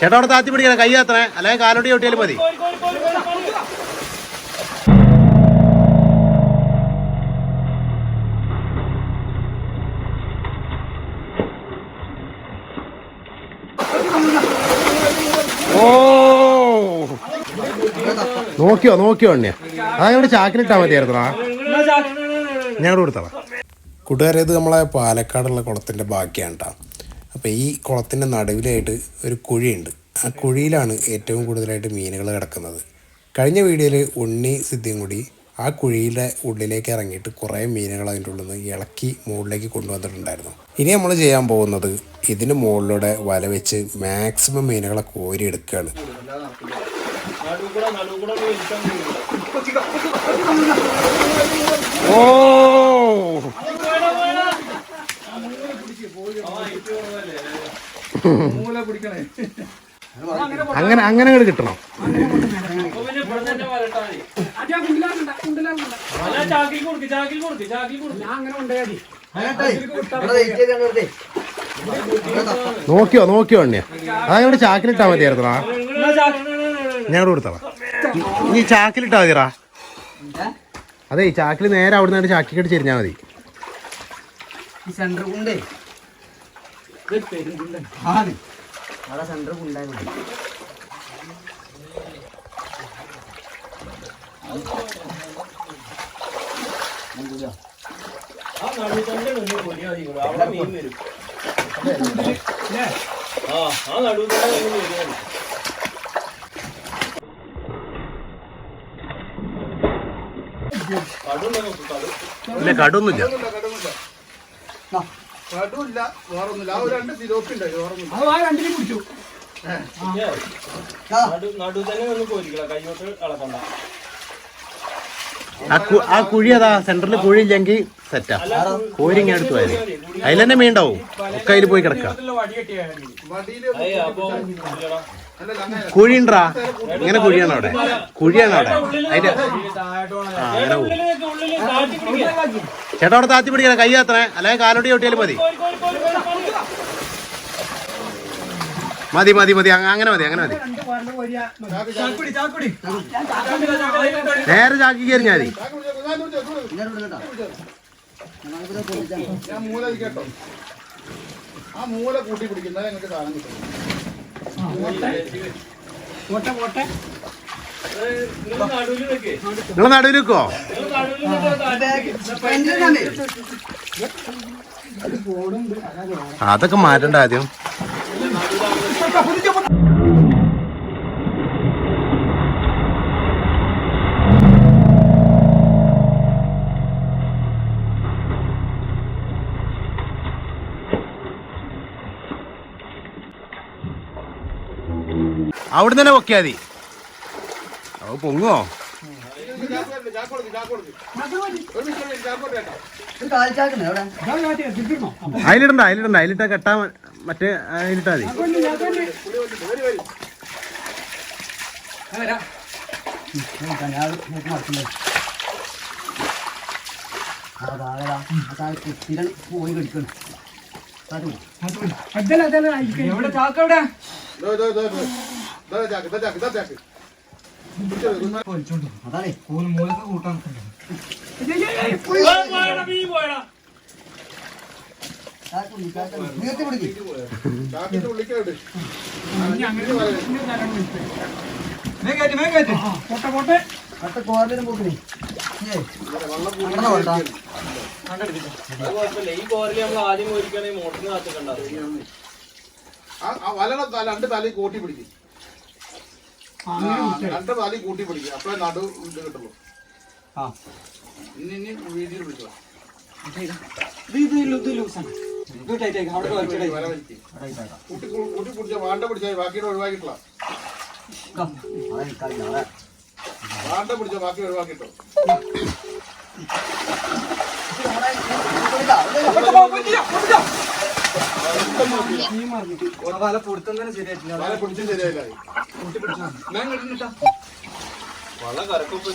ചേട്ടാ അവിടെ താത്തി പിടിക്കണം കൈ അത്രേ അല്ലെങ്കിൽ കാലോടി ഒട്ടിയാലും മതി. നോക്കിയോ നോക്കിയോ നോക്കിയോ ആ ഇവിടെ ചാക്കിലിട്ടാ മതിയായിരുന്നടാ ഞാൻ കൊടുത്തോളാം കൂട്ടുകാരെ ഇത് നമ്മളെ പാലക്കാടുള്ള കുളത്തിന്റെ ബാക്കിയാണ് കേട്ടോ അപ്പോൾ ഈ കുളത്തിന്റെ നടുവിലായിട്ട് ഒരു കുഴിയുണ്ട്. ആ കുഴിയിലാണ് ഏറ്റവും കൂടുതലായിട്ട് മീനുകൾ കിടക്കുന്നത്. കഴിഞ്ഞ വീഡിയോയിൽ ഉണ്ണി സിദ്ധിയും ആ കുഴിയുടെ ഉള്ളിലേക്ക് ഇറങ്ങിയിട്ട് കുറേ മീനുകൾ അതിന്റെ ഉള്ളിൽ നിന്ന് ഇളക്കി മുകളിലേക്ക് കൊണ്ടുവന്നിട്ടുണ്ടായിരുന്നു. ഇനി നമ്മൾ ചെയ്യാൻ പോകുന്നത് ഇതിന് മുകളിലൂടെ വല വെച്ച് മാക്സിമം മീനുകളെ കോരി എടുക്കുകയാണ് ഓ! അങ്ങനെ അങ്ങനെ കിട്ടണം. നോക്കിയോ നോക്കിയോ എണ്ണ അതങ്ങോട്ട് ചാക്കിലിട്ടാ മതിയായിരുന്നടാ ഞാൻ കൊടുത്തടാ ഈ ചാക്കിലിട്ടാ മതിറാ അതെ ചാക്കിൽ നേരെ അവിടെ നിന്ന് ചാക്കിക്കട്ട് ചെരിഞ്ഞാൽ മതി. സെന്റർ കൊണ്ടേ അവിടെ നോക്ക് കടു ഇല്ല കടൊന്നുമില്ല. കടുമില്ല വേറൊന്നുമില്ല. ആ ഒരു രണ്ട് സിലോപ്പി ഉണ്ട് വേറൊന്നുമില്ല അത് ആ രണ്ടിനും പിടിച്ചു നടു നടു തന്നെ ഒന്ന് കൈയോട്ട് ആ കു- ആ കുഴി അതാ സെന്ററിൽ കുഴി ഇല്ലെങ്കിൽ സെറ്റാ കോരിങ്ങ എടുത്തു പോയത് അതിൽ തന്നെ മീണ്ടാവും. ഒക്കെ അതിൽ പോയി കിടക്കാം. വടിയിൽ അയ്യ അപ്പൊ ഇല്ലടാ. അല്ലല്ല അങ്ങനെ കുഴി ഉണ്ടാ ഇങ്ങനെ കുഴിയാണ് അവിടെ? കുഴിയാണ് അവിടെ? അതിന്റെ ആ അങ്ങനെ ചേട്ടാ അവിടെ താത്തി പിടിക്കണം കൈ അത്രേ അല്ലെങ്കിൽ കാലോടി ഒട്ടിയാലും മതി. മതി മതി മതി. അങ്ങ- അങ്ങനെ മതി അങ്ങനെ മതി. നേരെ ചാക്കി കയറിഞ്ഞാൽ മതി ആ മൂല കൂട്ടി പിടിക്കുന്നത് നിങ്ങൾക്ക് സാധനം കിട്ടും നിങ്ങൾ നടുവിൽ താഴ്ത്തി. അതൊക്കെ മാറ്റണ്ട ആദ്യം. അവിടെ തന്നെ പൊക്കിയാ മതി. അത് പൊങ്ങോ അതിലിടണ്ട അതിലിടണ്ട അതിലിട്ട കെട്ടാ മറ്റേ അതിലിട്ടാ മതി. പോയി കടിക്കണം എവിടെ ദോ, അതാണേ. ചാക്കുടി ചാക്കുടി നീർത്തി പിടിക്കും. ഉള്ളിലേക്ക് ഇട്. അടുത്ത കോറിലും പോക്കണേ. ഈ കോരൽ നമ്മൾ ആദ്യം പോയിരിക്കണേ മോട്ടറിന് കാത്തിക്കണ്ട ആ വലയുടെ തല രണ്ട് തലയും കൂട്ടി പിടിക്കും രണ്ട് തലയും കൂട്ടി പിടിക്കും അപ്പോഴേ നടു ഇത് കിട്ടുള്ളൂ ഇനി ഇനി വീതിയിൽ പിടിച്ചോ. കൂട്ടി വാണ്ട പിടിച്ചാൽ ബാക്കിയുടെ ഒഴിവാക്കിയിട്ടില്ല വാണ്ട പിടിച്ച ബാക്കി ഒഴിവാക്കിട്ടോ വല പിടിച്ചും തന്നെ വള്ള കരക്കൊക്കെ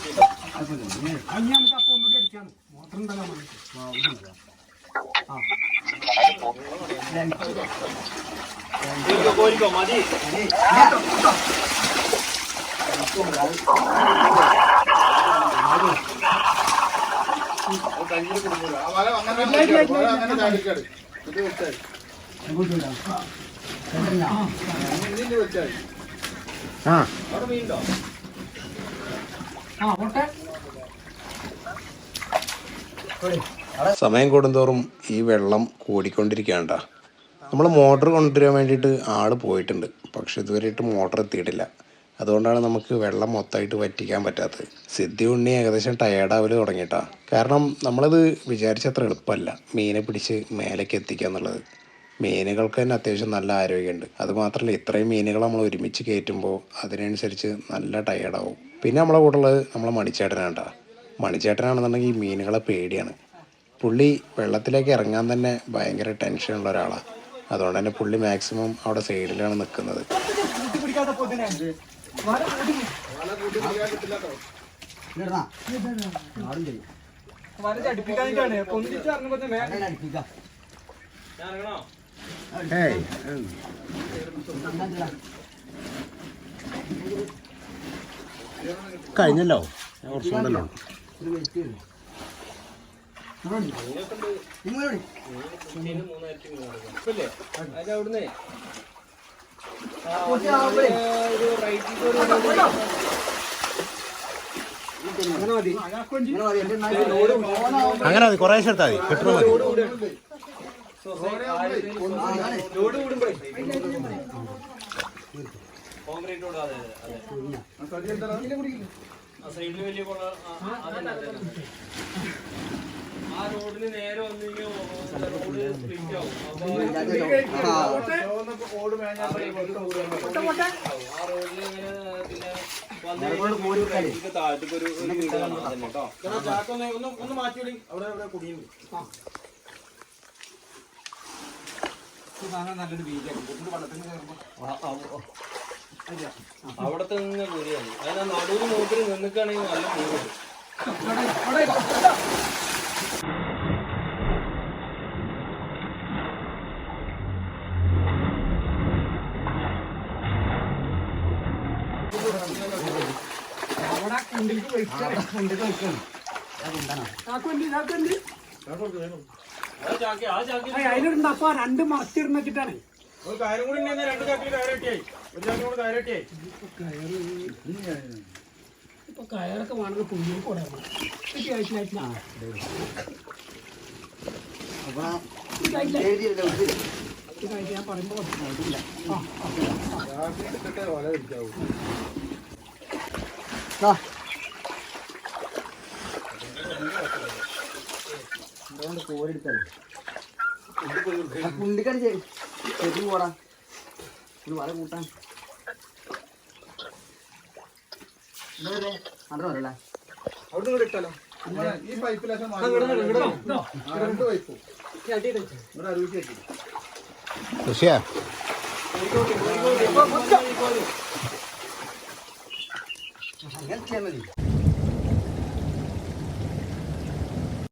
കോരിക്കോ മതി അത് കയ്യിൽ കൊടുക്കൂല ആ വല അങ്ങനെ വെച്ചാൽ വല അങ്ങനെ ചാടിക്കാട് ഇത് വെച്ചാൽ അങ്ങോട്ട് വിടാം കേട്ടില്ല ഇതിന് വെച്ചാൽ ആ അവിടെ മീനുണ്ടോ സമയം കൂടുന്തോറും ഈ വെള്ളം കൂടിക്കൊണ്ടിരിക്കുകയാണ്ട. നമ്മൾ മോട്ടർ കൊണ്ടുവരാൻ വേണ്ടിയിട്ട് ആൾ പോയിട്ടുണ്ട്. പക്ഷെ ഇതുവരെയായിട്ട് മോട്ടർ എത്തിയിട്ടില്ല. അതുകൊണ്ടാണ് നമുക്ക് വെള്ളം മൊത്തമായിട്ട് വറ്റിക്കാൻ പറ്റാത്തത്. സിദ്ധി ഉണ്ണി ഏകദേശം ടയേർഡാവൽ തുടങ്ങിയിട്ടാണ് കാരണം നമ്മളത് വിചാരിച്ചത്ര എളുപ്പമല്ല. മീനെ പിടിച്ച് മേലേക്ക് എത്തിക്കുക എന്നുള്ളത്. മീനുകൾക്ക് തന്നെ അത്യാവശ്യം നല്ല ആരോഗ്യമുണ്ട്. അതുമാത്രമല്ല ഇത്രയും മീനുകൾ നമ്മൾ ഒരുമിച്ച് കയറ്റുമ്പോൾ അതിനനുസരിച്ച് നല്ല ടയേർഡാവും പിന്നെ നമ്മളെ കൂടെ ഉള്ളത് നമ്മളെ മണിച്ചേട്ടനാണ്ടാ മണിച്ചേട്ടനാണെന്നുണ്ടെങ്കിൽ ഈ മീനുകളെ പേടിയാണ്. പുള്ളി വെള്ളത്തിലേക്ക് ഇറങ്ങാൻ തന്നെ ഭയങ്കര ടെൻഷനുള്ള ഒരാളാണ് അതുകൊണ്ട് തന്നെ പുള്ളി മാക്സിമം അവിടെ സൈഡിലാണ് നിൽക്കുന്നത്. ഇറങ്ങുമ്പോ തന്നെ അങ്ങനെ അടുപ്പിക്കാം ഞാൻ ഇറങ്ങണോ ഏയ്. കഴിഞ്ഞല്ലോ. കുറച്ചുകൊണ്ടല്ലോ അവിടുന്ന് അങ്ങനെ മതി. ഇങ്ങനെ മതി. അങ്ങനെ മതി. ലോഡ് കൂടുമ്പോഴേ. കോൺക്രീറ്റ് റോഡ് അതെ അതെ. സൈഡിൽ വലിയ കുള ആ, റോഡിന് നേരെ വന്നു കഴിഞ്ഞാൽ റോഡ് സ്പ്ലിറ്റ് ആവും. ആ, റോഡിൽ ഇങ്ങനെ പിന്നെ താഴത്തേക്ക് ഒരു ഒന്ന് മാറ്റി അവിടെ അവിടെ കുടിയുണ്ട് നല്ലൊരു ബീജാണ് അവിടെ തന്നെ കൂടിയാണ് അതിന് നടുവിൽ നോക്കി നിന്നിക്കാണെങ്കിൽ നല്ല മീൻ കിട്ടും ആ കുണ്ടി ആ ചാക്കി അതിലിടുന്ന അപ്പൊ രണ്ട് മറച്ചിടുന്ന വെച്ചിട്ടാണ് ഒരു കാര്യം കൂടി രണ്ട് ചാക്കി കയറട്ടിയായി ഒരു ചാക്കി കൂടെ കയറട്ടിയായി ഇപ്പൊ കയറൊക്കെ വേണമെങ്കിൽ പുള്ളിയിൽ കൂടെ. ഞാൻ പറയുമ്പോ ആ. അതുകൊണ്ട് കോരെടുത്തല്ലേ കുണ്ടിക്കടി ചെറിയ പോടാ. ഇത് വല കൂട്ടാൻ. അവിടെ വരല്ലേ അവിടെ കൂടെ ഇട്ടാലോ ഈ പൈപ്പിലൊക്കെ രണ്ട് പൈപ്പും ഇവിടെ അരുവിക്ക് വെക്കും കൃഷിയാ. അങ്ങനെ ചെയ്യാൻ മതി.